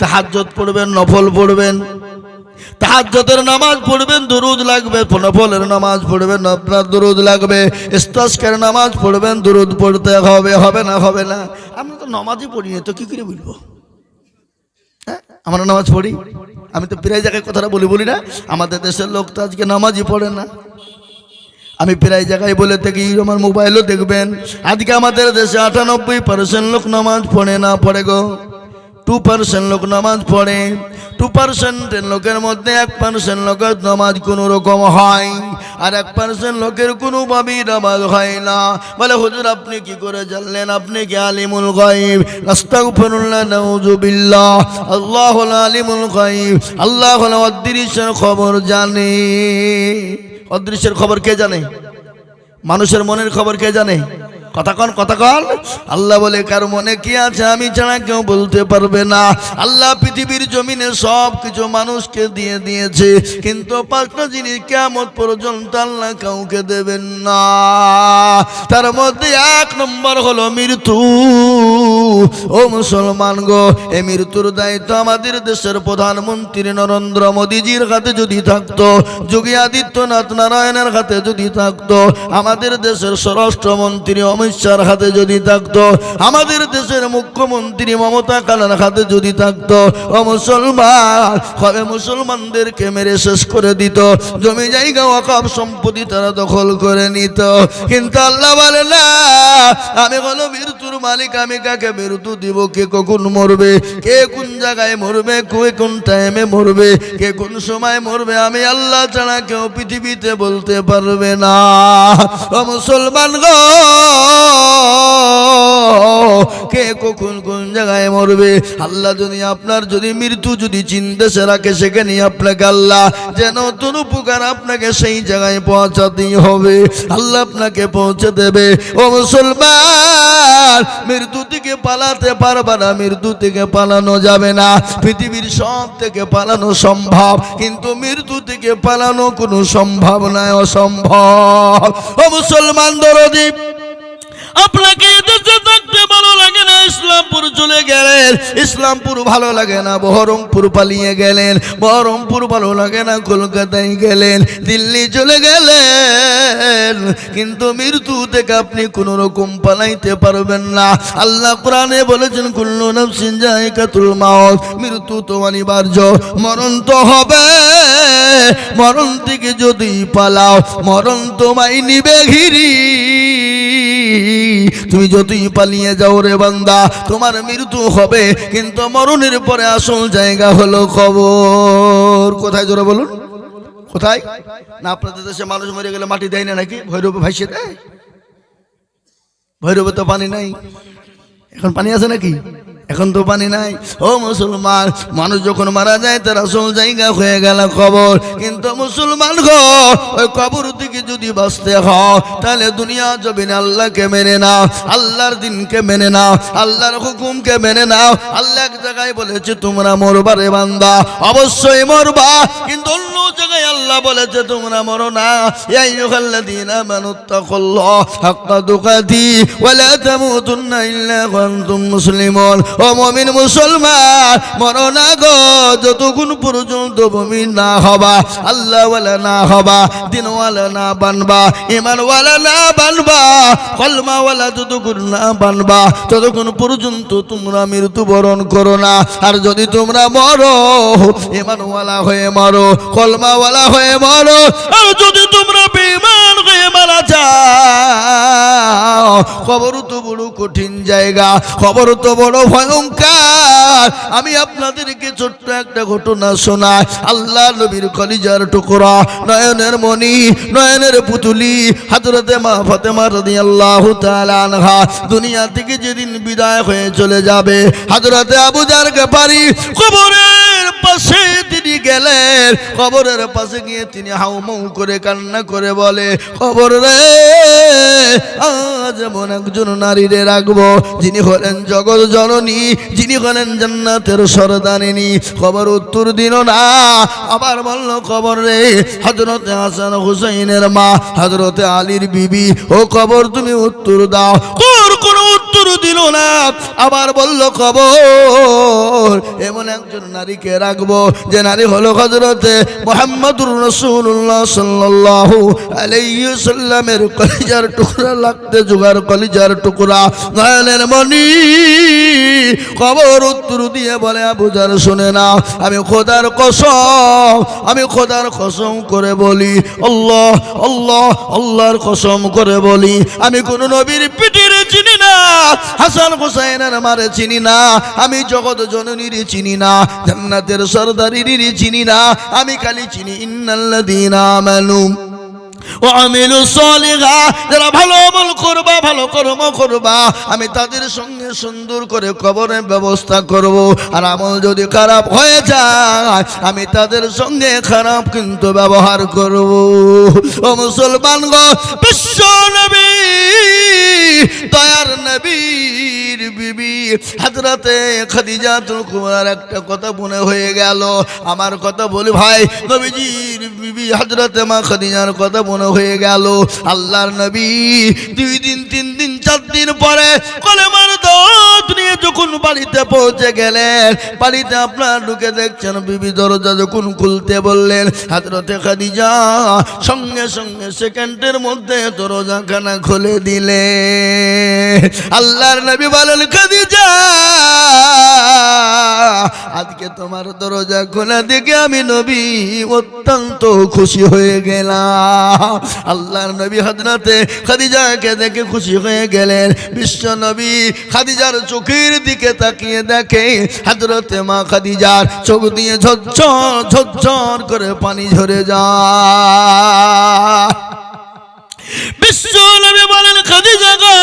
তাহাজ্জত পড়বেন, নফল পড়বেন। তাহাজ্জতের নামাজ পড়বেন, দুরুদ লাগবে, নফলের নামাজ পড়বেন, আপনার দুরুদ লাগবে। ইস্তাস্কের নামাজ পড়বেন, দুরুদ পড়তে হবে হবে না হবে না। আমরা তো নামাজই পড়ি না, তো কি করে বলব? হ্যাঁ আমরা নামাজ পড়ি? আমি তো প্রায় জায়গায় কথাটা বলি বলি না। আমাদের দেশের লোক তো আজকে নামাজই পড়ে না। আমি প্রায় জায়গায় বলে থাকি, আমার মোবাইলও দেখবেন। আজকে আমাদের দেশে আটানব্বই পার্সেন্ট লোক নামাজ পড়ে না, পড়ে গো। টু পার্সেন্ট লোক নামাজ পড়ে টু পার্সেন্টের লোকের মধ্যে এক পার্সেন্ট লোকের নামাজ কোনো রকম হয়, আর এক পার্সেন্ট লোকের কোনো ভাবেই নামাজ হয় না। বলে, হুজুর, আপনি কি করে জানলেন? আপনি কি আলিমুল গাইব আস্তাগফিরুল্লাহ, নাউজুবিল্লাহ। আল্লাহ আলিমুল গাইব আল্লাহ অদৃশ্যের খবর জানে। অদৃশ্যের খবর কে জানে? মানুষের মনের খবর কে জানে? কথা কন কথা কন। আল্লাহ বলে, কার মনে কি আছে আমি ছাড়া কেউ বলতে পারবে না। আল্লাহ পৃথিবীর জমিনে সব কিছু মানুষকে দিয়ে দিয়েছে। কিন্তু পাঁচটা জিনিস কেমন পর্যন্ত আল্লাহ কাউকে দেবেন না। তার মধ্যে এক নম্বর হলো মৃত্যু। ও মুসলমান গো এ মৃত্যুর দায়িত্ব আমাদের দেশের প্রধানমন্ত্রী নরেন্দ্র মোদীজির হাতে যদি থাকতো, যোগী আদিত্যনাথ নারায়ণের হাতে যদি থাকতো, আমাদের দেশের স্বরাষ্ট্রমন্ত্রী শাহর হাতে যদি থাকতো, আমাদের দেশের মুখ্যমন্ত্রী মমতা কালার হাতে যদি থাকতো, ও মুসলমান, হবে মুসলমানদেরকে মেরে শেষ করে দিত। জমি জায়গা ওয়াকাব সম্পত্তি তারা দখল করে নিত। কিন্তু আল্লাহ বলে, না, আমি হলো মৃত্যুর মালিক, আমি কাকে মৃত্যু দিব? কে কখন মরবে? কে কোন জায়গায় মরবে? কে কোন টাইমে মরবে? কে কোন সময় মরবে? আমি আল্লাহ ছাড়া কেউ পৃথিবীতে বলতে পারবে না। ও মুসলমান গো কে কখন কোন জায়গায় মরবে? আল্লাহ যদি আপনার যদি মৃত্যু যদি চিন্তা সে রাখে সেখানে আপনাকে আল্লাহ যেন নতুন উপকার আপনাকে সেই জায়গায় পৌঁছাতেই হবে। আল্লাহ আপনাকে পৌঁছে দেবে। ও মুসলমান, মৃত্যু থেকে পালাতে পারবে না, মৃত্যু থেকে পালানো যাবে না। পৃথিবীর সব থেকে পালানো সম্ভব, কিন্তু মৃত্যু থেকে পালানো কোনো সম্ভব নয়, অসম্ভব। ও মুসলমান দরদীপ আপনাকে এদেশে থাকতে ভালো লাগে না, ইসলামপুর চলে গেলেন। ইসলামপুর ভালো লাগে না, বহরমপুর পালিয়ে গেলেন। বহরমপুর ভালো লাগে না, কলকাতায় গেলেন। দিল্লি চলে গেলেন। কিন্তু মৃত্যু থেকে আপনি কোনো রকম পালাইতে পারবেন না। আল্লাহ কোরআনে বলেছেন, কুল্লু নফসিন জায়গাতুল মাউত। মৃত্যু তো অনিবার্য, মরণ তো হবে। মরণ থেকে যদি পালাও, মরণ তোমায় নিবে ঘিরি। তুমি যদি পালিয়ে যাও রে বান্দা, তোমার মৃত্যু হবে, কিন্তু মরণের পরে আসল জায়গা হলো খবর কোথায় জোরে বলুন? কোথায়? না, আপনাদের দেশে মানুষ মরে গেলে মাটি দেয় না নাকি? ভৈরবে ভাইসে দেয়? ভৈরবে তো পানি নাই। এখন পানি আছে নাকি? এখন তো পানি নাই। ও মুসলমান, মানুষ যখন মারা যায়, তার আসল জায়গা হয়ে গেল কবর। কিন্তু মুসলমান গো, ওই কবর থেকে যদি বাঁচতে হও তাহলে দুনিয়া জমিনে আল্লাহকে মেনে নাও, আল্লাহর দিনকে মেনে নাও, আল্লাহর হুকুমকে মেনে নাও। আল্লাহ এক জায়গায় বলেছে, তোমরা মরবা রে বান্দা। অবশ্যই মরবা, কিন্তু অন্য জায়গায় আল্লাহ বলেছে, তোমরা মরো না। ইয়া আইয়ুহাল্লাযীনা আমানুত্তাকুল্লাহ হাক্কা তুকাতি ওয়া লা তামুতুন্না ইল্লা ওয়া আনতুম মুসলিমুন। ও মুমিন মুসলমান, মরো না গো, যতক্ষণ পর্যন্ত মুমিন না হবা আল্লাহ ওয়ালা না হবা, দিনওয়ালা না বানবা ইমানওয়ালা না বানবা, কলমাওয়ালা যতক্ষণ না বানবা, ততক্ষণ পর্যন্ত তোমরা মৃত্যুবরণ করো না। আর যদি তোমরা মরো ইমানওয়ালা হয়ে মরো, কলমাওয়ালা হয়ে মরো, আর যদি তোমরা বেমান হয়ে মারা যাও, খবর তো বড় কঠিন জায়গা, খবর তো বড় ভয়ঙ্কর আমি আপনাদেরকে ছোট্ট একটা ঘটনা শোনাই। আল্লাহ নবীর কলিজার টুকরা, নয়নের মণি, নয়নের পুতুলি, হাজরতে মা ফতেমা রদি আল্লাহ আনহা, দুনিয়া থেকে যেদিন বিদায় হয়ে চলে যাবে, হাজরতে আবুজার পারি, কবরের পাশে তিনি গেলেন। কবরের পাশে গিয়ে তিনি হাউমাউ করে কান্না করে বলে খবর রে, আজ এমন একজন নারীরে রাখব যিনি হলেন জগৎ জননী, যিনি হলেন জান্নাতের সরদানিনী খবর উত্তর দিল, না, আবার বলল খবর রে হজরতে হাসান হুসাইনের মা হজরতে আলীর বিবি, ও খবর তুমি উত্তর দাও। কোর কোন উত্তর উত্তর দিল না, আবার বলল, কবর, এমন একজন নারীকে রাখব যে নারী হলো হজরতে মোহাম্মদুর রসুল্লাহ সাল্লাহ আলাইসাল্লামের কলিজার টুকরা লাগতে, জোগাড় কলিজার টুকরা নয়নের মণি কবর উত্তর দিয়ে বলে আবুজার শুনে না আমি খোদার কসম, আমি খোদার কসম করে বলি, আল্লাহ আল্লাহ, আল্লাহর কসম করে বলি, আমি কোন নবীর পিঠির চিনি না, হাসান হুসাইনের মারে চিনি না, আমি জগৎ জননীর চিনি না, জান্নাতের সরদারির চিনি না আমি খালি চিনি, ইন্নাল্লাযীনা আমানু ও আমিলু সলিহা যারা ভালো আমল করবা, ভালো কর্ম করবা, আমি তাদের সঙ্গে সুন্দর করে কবরের ব্যবস্থা করব। আর আমল যদি খারাপ হয়ে যায়, আমি তাদের সঙ্গে খারাপ কিন্তু ব্যবহার করব। ও মুসলমান গো বিশ্ব নবী, দয়ার নবীর বিবি, হাজরাতে খাদিজাতুল কুবরার একটা কথা মনে হয়ে গেল। আমার কথা বলি ভাই, নবীজির বিবি হাজরাতে মা খাদিজার কথা মনে হয়ে গেল। আল্লাহর নবী দুই দিন, তিন দিন, চার দিন পরে নিয়ে যখন বাড়িতে পৌঁছে গেলেন, বাড়িতে আপনার ঢুকে দেখছেন বিবি দরজা যখন খুলতে বললেন হাতরতে খাদিজা, সঙ্গে সঙ্গে সেকেন্ডের মধ্যে দরজাখানা খুলে দিলে আল্লাহর নবী বলেন, খাদিজা! আজকে তোমার দরজা খোলা দেখে আমি নবী অত্যন্ত খুশি হয়ে গেলাম। আল্লাহর নবী হজরতে খাদিজাকে দেখে খুশি হয়ে গেলেন। বিশ্ব নবী খাদিজার চোখের দিকে তাকিয়ে দেখে হজরতে মা খাদিজার চোখ দিয়ে ঝরঝর ঝরঝর করে পানি ঝরে যায়। বিশ্ব নবী বলেন, খাদিজা গো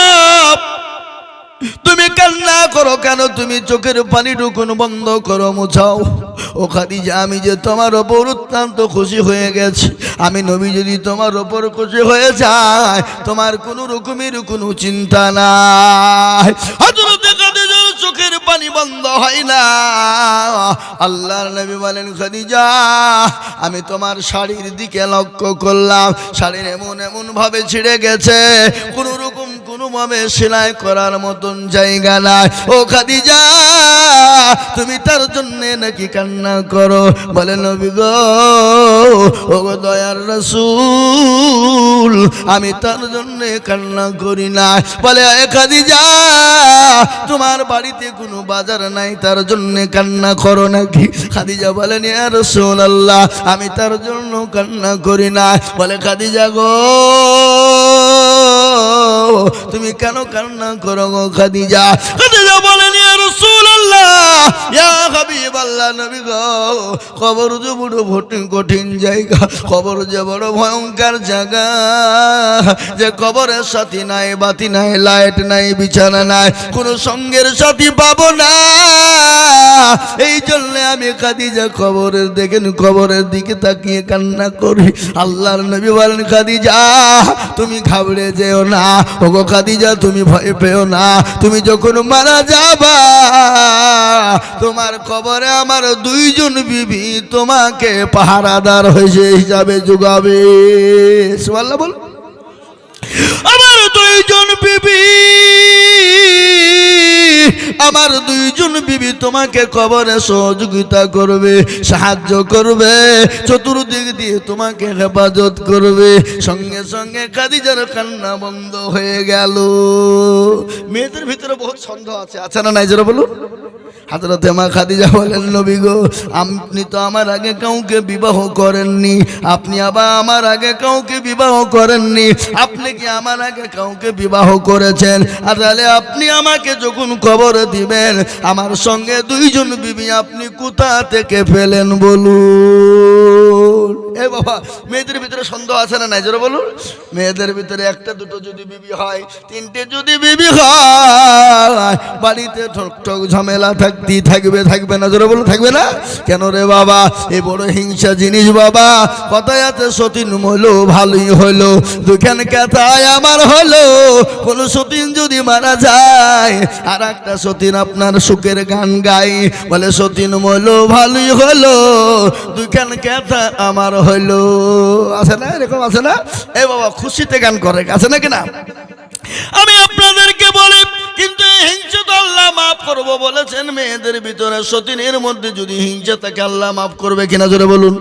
তুমি কান্না করো কেন? তুমি চোখের পানি টুকুন বন্ধ করো, মুছাও। ও খাদিজা, আমি যে তোমার ওপর অত্যন্ত খুশি হয়ে গেছি। আমি নবী যদি তোমার ওপর খুশি হয়ে যায়, তোমার কোনো রকমের কোনো চিন্তা নাই। চোখের পানি বন্ধ হয় না। আল্লাহর নবী বলেন, খাদিজা, আমি তোমার শাড়ির দিকে লক্ষ্য করলাম। শাড়ির এমন এমন ভাবে ছিঁড়ে গেছে। কোনো রকম ভাবে সেলাই করার মতন জায়গা নাই। ও খাদিজা, তুমি তার জন্য নাকি কান্না করো? বলে, নবী গো ও দয়ার রসুল, আমি তার জন্য কান্না করি না। বলে খাদিজা, তোমার বাড়িতে কোনো বাজার নাই, তার জন্য কান্না করো নাকি? খাদিজা বলেন রসুল আল্লাহ আমি তার জন্য কান্না করি না। বলে, খাদিজা গো তুমি কেন কান্না করো খাদিজা? খাদিজা বলেন ইয়া গো কবর যে বড় কঠিন জায়গা কবর যে বড় ভয়ঙ্কর জায়গা। যে কবরের সাথী নাই, বাতি নাই, লাইট নাই, বিছানা নাই, কোনো সঙ্গের সাথী পাবো না। এই জন্য আমি খাদিজা কবরের দেখেন কবরের দিকে তাকিয়ে কান্না করি। আল্লাহর নবী বলেন, খাদিজা, তুমি ঘাবড়ে যেও না। ওগো খাদিজা, তুমি ভয় পেও না। তুমি যখন মারা যাবা তোমার কবরে আমার দুইজন বিবি তোমাকে পাহারাদার হয়েছে হিসাবে যোগাবে। বল। আমার দুইজন বিবি, আমার দুইজন বিবি তোমাকে কবরে সহযোগিতা করবে, সাহায্য করবে, চতুর্দিক দিয়ে তোমাকে হেফাজত করবে। সঙ্গে সঙ্গে খাদিজার কান্না বন্ধ হয়ে গেল। মেয়েদের ভিতরে বহুত সন্দেহ আছে আছে না নাই? যারা বলুন। হাজরতে মা খাদিজা বলেন, নবী গো, আপনি তো আমার আগে কাউকে বিবাহ করেননি। আপনি আবার আমার আগে কাউকে বিবাহ করেননি। আপনি কি আমার আগে কাউকে বিবাহ করেছেন? আর তাহলে আপনি আমাকে যখন খবর দিবেন, আমার সঙ্গে দুইজন বিবি আপনি কোথা থেকে ফেলেন বলুন? এ বাবা, মেয়েদের ভিতরে সন্দেহ আছে না নাই? জোরে বলুন। মেয়েদের ভিতরে একটা, দুটো যদি বিবি হয়, তিনটে যদি বিবি হয়, বাড়িতে ঠক ঠক ঝামেলা থাকতেই থাকবে থাকবে না। জোরে বলুন, থাকবে না? কেন রে বাবা? এ বড় হিংসা জিনিস বাবা। কথায় আছে, সতীন হলো ভালোই হলো দুখান কথায় আমার হলো কোন সতীন যদি মারা যায় আর একটা সতীন আপনার সুখের গান গাই বলে, সতীন মলো ভালোই হলো দুখান কথা আমার হলো, আছে না? এরকম আছে না? এ বাবা, খুশিতে গান করে, আছে না? আমি আপনাদেরকে বলি, কিন্তু হিংসে তো আল্লাহ মাফ করব বলেছেন মেয়েদের ভিতরে। সতীনের মধ্যে যদি হিংসা থাকে, আল্লাহ মাফ করবে কিনা? জোরে বলুন।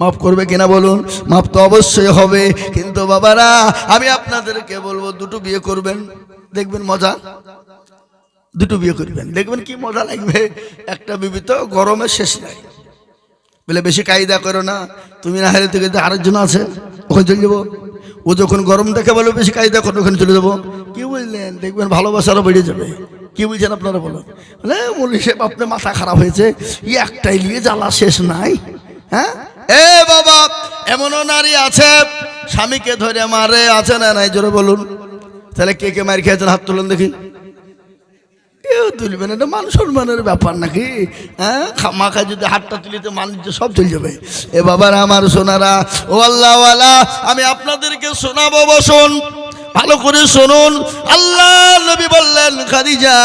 মাফ করবে কিনা বলুন? মাফ তো অবশ্যই হবে। কিন্তু বাবারা, আমি আপনাদেরকে বলব, দুটো বিয়ে করবেন। দেখবেন মজা? দুটো বিয়ে করবেন। দেখবেন কি মজা লাগবে? একটা বিবি তো গরমে শেষ নাই। বলে, বেশি কায়দা করো না, তুমি না হারে থেকে আরেকজন আছে, ওখানে চলে যাব। ও যখন গরম দেখে বলো, বেশি কায়দা করো, ওখানে চলে যাব। কি বুঝলেন দেখবেন ভালোবাসারও বেড়ে যাবে। কি বুঝছেন আপনারা বলুন? বলে মলি সাহেব, আপনার মাথা খারাপ হয়েছে ই একটাই নিয়ে জ্বালা শেষ নাই। হ্যাঁ? এ বাবা, এমনও নারী আছে, স্বামীকে ধরে মারে, আছে না নাই? জোরে বলুন। তাহলে কে কে মার খেয়েছেন? হাত তুলুন দেখি। এটা মান সম্মানের ব্যাপার নাকি? হ্যাঁ? খামাখা যদি হাতটা তুলিতে মানুষ সব চলে যাবে। এ বাবার আমার সোনারা, ও আল্লাহওয়ালা, আমি আপনাদেরকে শোনাবো, বসুন, ভালো করে শুনুন। আল্লাহ নবী বললেন, খাদিজা,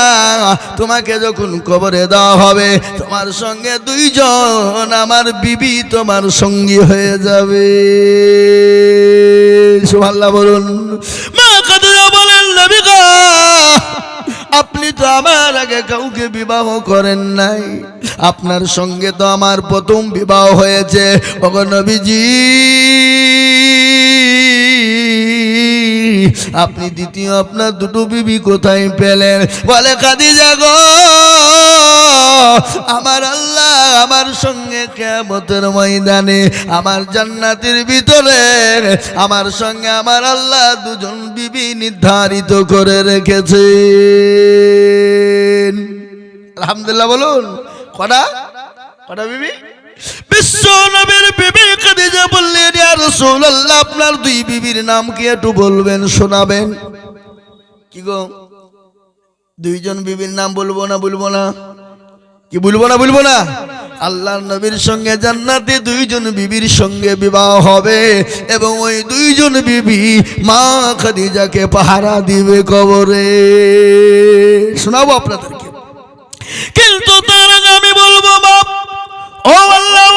তোমাকে যখন কবরে দেওয়া হবে, তোমার সঙ্গে দুইজন আমার বিবি তোমার সঙ্গী হয়ে যাবে। সুভাল্লাহ বলুন। আপনি তো আমার আগে কাউকে বিবাহ করেন নাই। আপনার সঙ্গে তো আমার প্রথম বিবাহ হয়েছে। নবীজি, আপনি দ্বিতীয় আপনার দুটো বিবি কোথায় পেলেন? বলে কাদি গো আমার আল্লাহ আমার সঙ্গে কেমতের ময়দানে, আমার জান্নাতের ভিতরে, আমার সঙ্গে আমার আল্লাহ দুজন বিবি নির্ধারিত করে রেখেছে আলহামদুলিল্লাহ বলুন, কটা? কটা বিবি? বললেন আপনার দুই বিবির নাম কি একটু বলবেন, শোনাবেন? কি গো? দুইজন বিবির নাম বলব না বলব না? কি বলব না বলব না? আল্লাহ নবীর সঙ্গে জান্নাতে দুইজন বিবির সঙ্গে বিবাহ হবে এবং ওই দুইজন বিবি মা খাদিজাকে পাহারা দিবে কবরে। শোনাবো আপনাদেরকে। কিন্তু তার আগে আমি বলব, বাপ, ও আল্লাহওয়ালা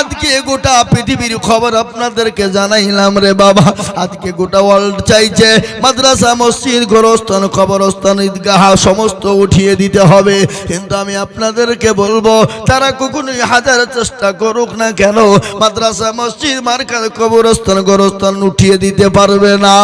আজকে গোটা পৃথিবীর খবর আপনাদেরকে জানাইলাম রে বাবা। আজকে গোটা ওয়ার্ল্ড চাইছে, মাদ্রাসা, মসজিদ, গোরস্থান খবরস্থান ঈদগাহ, সমস্ত উঠিয়ে দিতে হবে। কিন্তু আমি আপনাদেরকে বলব তারা কখনোই হাজার চেষ্টা করুক না কেন, মাদ্রাসা, মসজিদ মার্কার কবরস্থান, গোরস্থান উঠিয়ে দিতে পারবে না।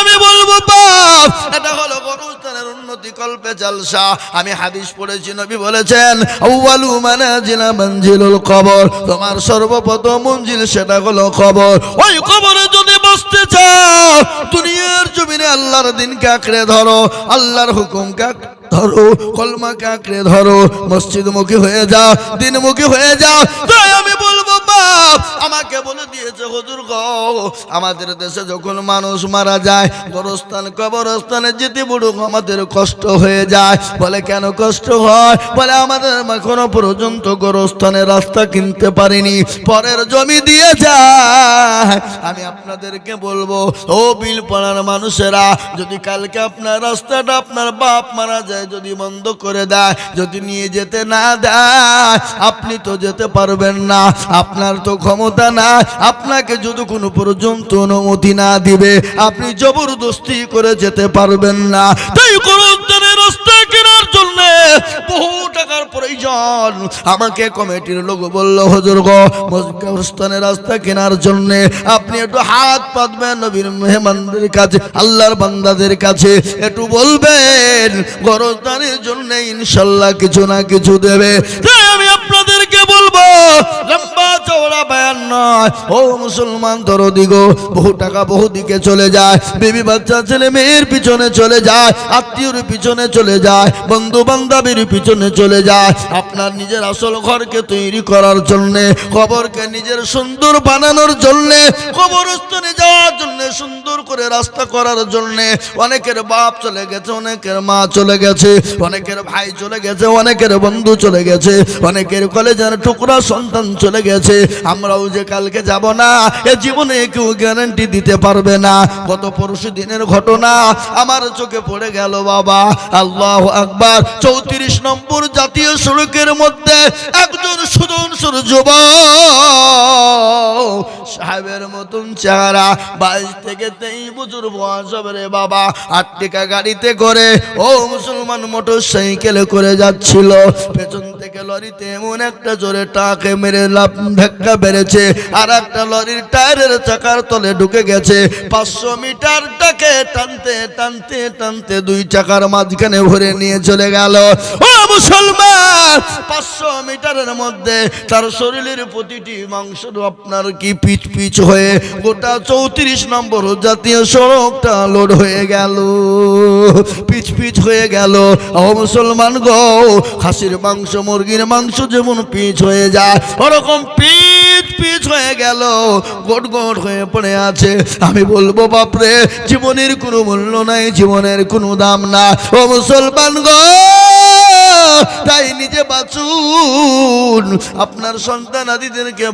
আমি বলব, বাপ, এটা হলো গরুস্থানের উন্নতি কল্পে জালসা। আমি হাদিস পড়েছি, নবী বলেছেন, আউয়ালু মানাজিলা মঞ্জিলুল কবর। তোমার সর্বপ্রথম মঞ্জিল সেটা হলো কবর। ওই কবরে যদি বসতে চাও, দুনিয়ার জমিনে আল্লাহর দিনকে আঁকড়ে ধরো, আল্লাহর হুকুমকে আঁকড়ে ধরো, কলমাকে আঁকড়ে ধরো, মসজিদমুখী হয়ে যাও, দিনমুখী হয়ে যাও। তাই আমি বলব, বাপ আমাকে বলে দিয়েছে, হুজুর গো, আমাদের দেশে যখন মানুষ মারা যায়, গোরস্থান কবরস্থানে যেতে বড় আমাদের কষ্ট হয়ে যায়। বলে, কেন কষ্ট হয়? বলে, আমাদের এখনও পর্যন্ত গোরস্থানে রাস্তা কিনতে পারিনি, পরের জমি দিয়ে যায়। আমি আপনাদেরকে বলব, ও বিল পাড়ার মানুষেরা, যদি কালকে আপনার রাস্তাটা আপনার বাপ মারা যায়, যদি বন্ধ করে দেয়, যদি নিয়ে যেতে না দেয়, আপনি তো যেতে পারবেন না। আপনার তো ক্ষমতা না আপনাকে যদি কোনো পর্যন্ত অনুমতি না দিবে, আপনি জবরদস্তি করে যেতে পারবেন না। তাই রাস্তা কেনার জন্য বহু টাকার প্রয়োজন। আমাকে কমিটির লোক বলল রাস্তা কেনার জন্য আপনি একটু হাত পাতবেন নবীর মেহমানদের কাছে, আল্লাহর বান্দাদের কাছে। একটু বলবেন গরস্থানের জন্য ইনশাল্লাহ কিছু না কিছু দেবে। আমি আপনাদেরকে বলব, লম্বা চওড়া বয়ান নয়। ও মুসলমান, দরদি গো, বহু টাকা বহু দিকে চলে যায়। বেবি বাচ্চা, ছেলে মেয়ের পিছনে চলে যায়, আত্মীয়র পিছনে চলে যায় বন্ধু বান্ধবের পিছনে চলে যায়। আপনার নিজের আসল ঘরকে তৈরি করার জন্যে, কবরকে নিজের সুন্দর বানানোর জন্যে, কবরস্থানে যাওয়ার জন্য, সুন্দর করে রাস্তা করার জন্যে। অনেকের বাপ চলে গেছে, অনেকের মা চলে গেছে, অনেকের ভাই চলে গেছে, অনেকের বন্ধু চলে গেছে, অনেকের কলেজের টুকরা সন্তান চলে গেছে। আমরাও যে কালকে যাব না, এ জীবনে কেউ গ্যারান্টি দিতে পারবে না। গত পরশু দিনের ঘটনা আমার চোখে পড়ে গেল বাবা। আল্লাহ আকবার, চৌত্রিশ নম্বর জাতীয় সড়কের মধ্যে একজন সুদন যুবক সাহেবের মতন চেহারা। বাইশ থেকে তেইশ বছর বয়স হবে রে বাবা। আট গাড়িতে করে ও মুসলমান মোটর সাইকেলে করে যাচ্ছিল। পেছন লরিতে এমন একটা জোরে টাকে মেরে লাভ ধাক্কা বেড়েছে, আর একটা লরির টায়ারের চাকার তলে ঢুকে গেছে। পাঁচশো মিটারটাকে টানতে টানতে টানতে দুই চাকার মাঝখানে ভরে নিয়ে চলে গেল। মুসলমান, পাঁচশো মিটারের মধ্যে তার শরীরের প্রতিটি মাংস আপনার কি পিচ পিচ হয়ে গোটা চৌত্রিশ নম্বর জাতীয় সড়কটা লোড হয়ে গেল, পিচ পিচ হয়ে গেল। ও মুসলমান গো, খাসির মাংস মুরগির মাংস যেমন পিচ হয়ে যায়, ওরকম পিচ পিচ হয়ে গেল। গোট গোট হয়ে পড়ে আছে। আমি বলব, বাপরে, জীবনের কোনো মূল্য নাই, জীবনের কোনো দাম না ও মুসলমান গো তাই নিজে বাঁচুন। আপনার সন্তান আদিদেরকে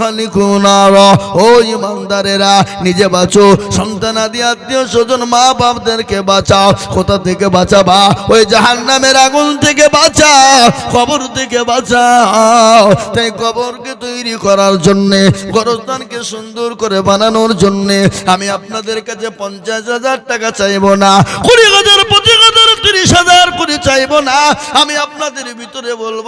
হালিকুনার ও ইমানদারেরা, নিজে বাঁচো। সন্তান আদি, আত্মীয় স্বজন মা বাপদেরকে বাঁচাও। কোথা থেকে বাঁচাবা? ওই জাহান্নামের আগুন থেকে বাঁচাও। কবর থেকে বাঁচাও। তাই কবরকে তৈরি করার জন্যে, গরস্থানকে সুন্দর করে বানানোর জন্যে, আমি আপনাদের কাছে পঞ্চাশ হাজার টাকা চাইব না। হাজার পঁচিশ হাজার তিরিশ হাজার করে চাইব না। আমি আপনাদের ভিতরে বলব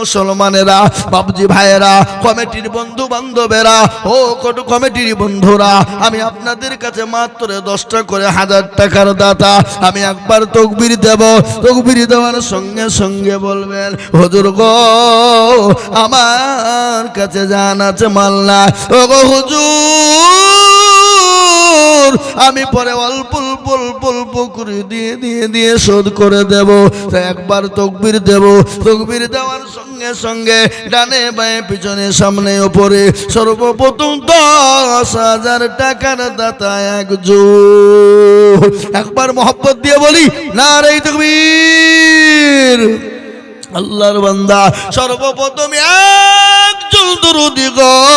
মুসলমানেরা বাবজি ভাইয়েরা, কমিটির বন্ধু বান্ধবেরা ও কটু কমিটির বন্ধুরা, আমি আপনাদের কাছে মাত্র দশটা করে হাজার টাকার দাতা। আমি একবার তকবির দেব, তকবির দেওয়ার সঙ্গে সঙ্গে বলবেন, হুজুর গো, আমার কাছে জান আছে মাল্লা ও গো হুজুর আমি পরে অল্প অল্প অল্প করে দিয়ে দিয়ে দিয়ে শোধ করে দেব। একবার তকবির দেব। তকবির দেওয়ার সঙ্গে সঙ্গে ডানে বায়ে পিছনে সামনে ওপরে সর্বপ্রথম দশ হাজার টাকার দাতা একজন একবার মহব্বত দিয়ে বলি না রে তকবীর। আল্লাহর বান্দা, সর্বপ্রথম একজন দরুদি গো।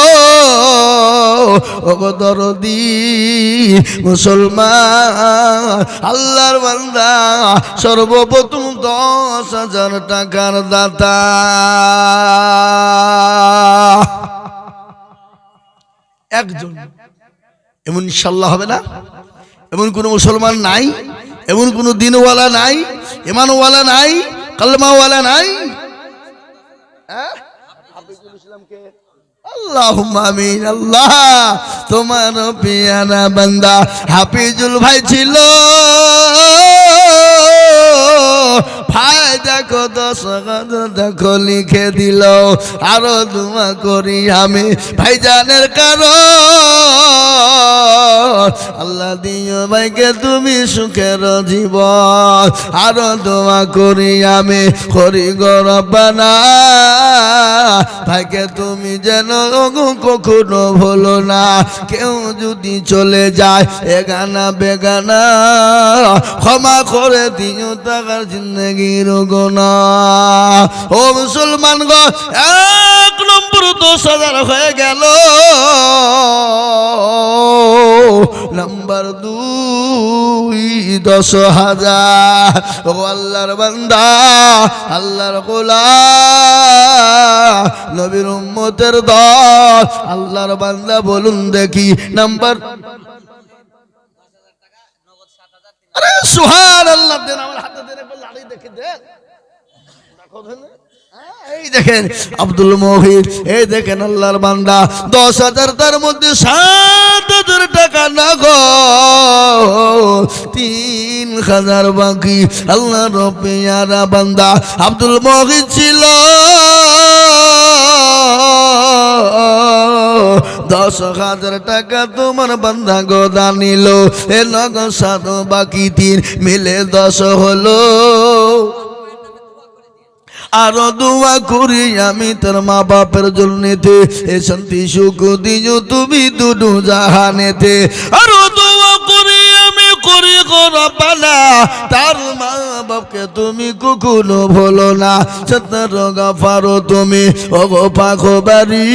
দরদি মুসলমান, আল্লাহর বান্দা, সর্বপ্রথম দশ হাজার টাকার দাতা। একজন। এমন ইনশাল্লাহ হবে না? এমন কোনো মুসলমান নাই? এমন কোনো দিনওয়ালা নাই? ইমানওয়ালা নাই? কালমাওয়ালা নাই? হ্যাঁ? আমিন আল্লাহ। তোমার পিয়ানা বান্দা হাফিজুল ভাই ছিল। ভাই দেখো দশ দেখো লিখে দিল। আরও দোয়া করি আমি ভাইজানের কারণ। আল্লাহ দিও ভাইকে তুমি সুখের জীবন। আরও দোয়া করি আমি করি গরবানা ভাইকে তুমি যেন কখনো ভুলো না। কেউ যদি চলে যায় এগানা বেগানা, ক্ষমা করে দিও টাকার জিন্দগির গোনা ও মুসলমান গো, এক নম্বর দশ হাজার হয়ে গেল। নাম্বার দুই, দশ হাজার। ও আল্লাহর বান্দা, আল্লাহর গোলা নবীর উম্মতের দল। আল্লাহর বান্দা, বলুন দেখি, নাম্বার আরে সুহান আল্লাহ দেন আমার হাতে, দেন, একবার লাড়ি দেখে দেন। এই দেখেন আব্দুল মহিদ এই দেখেন আল্লাহর বান্দা, দশ হাজার তার মধ্যে সাত হাজার টাকা না গো। তিন হাজার বাকি, আল্লাহ রবিয়ারা বান্দা, আব্দুল মহিদ ছিল। দশ হাজার টাকা তোমার বান্ধা গোদা নিল। এ নগ সাত বাকি তিন, মিলে দশ হলো। আরও দোয়া করি আমি তোর মা বাপের জন্যতে। এ শান্তি, সুখ দিও তুমি দুডু জাহানেতে। আরও দোয়া করি আমি করি পালা তার মা বাপকে তুমি কখনো ভুলো না। সত্তর গাফারো তুমি ও গো পাখো বাড়ি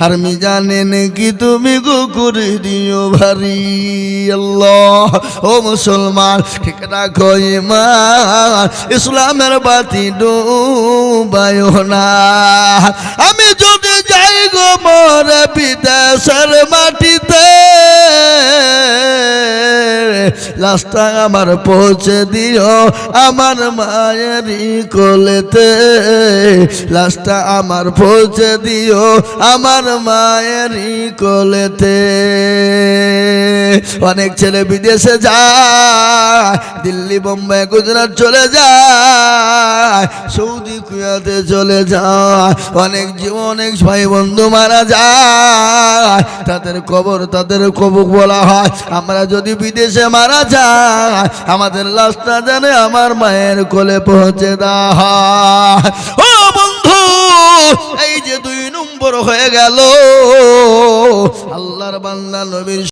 আর মিজানে নাকি তুমি গো দিও ভারি আল্লাহ। ও মুসলমান, ঠিক রাখো ইমান। ইসলামের বাতি ডুবায় না। আমি যাই গো মরে বিদেশের মাটিতে। লাস্টটা আমার পৌঁছে দিও আমার মায়েরই কোলেতে। লাস্টটা আমার পৌঁছে দিও আমার মায়েরই কোলেতে। অনেক ছেলে বিদেশে যায়, দিল্লি, বোম্বাই, গুজরাট চলে যায়, সৌদি কুয়াতে চলে যায়। অনেক জীব অনেক ভাই বন্ধু মারা যায়, তাদের কবর তাদের কবুক বলা হয়। আমরা যদি বিদেশে মারা যায় আমাদের লাশটা জানে আমার মায়ের কোলে পৌঁছে দেওয়া হয়। ও বন্ধু, এই যে দুই নম্বর হয়ে গেল। আল্লাহর বান্দা নবীর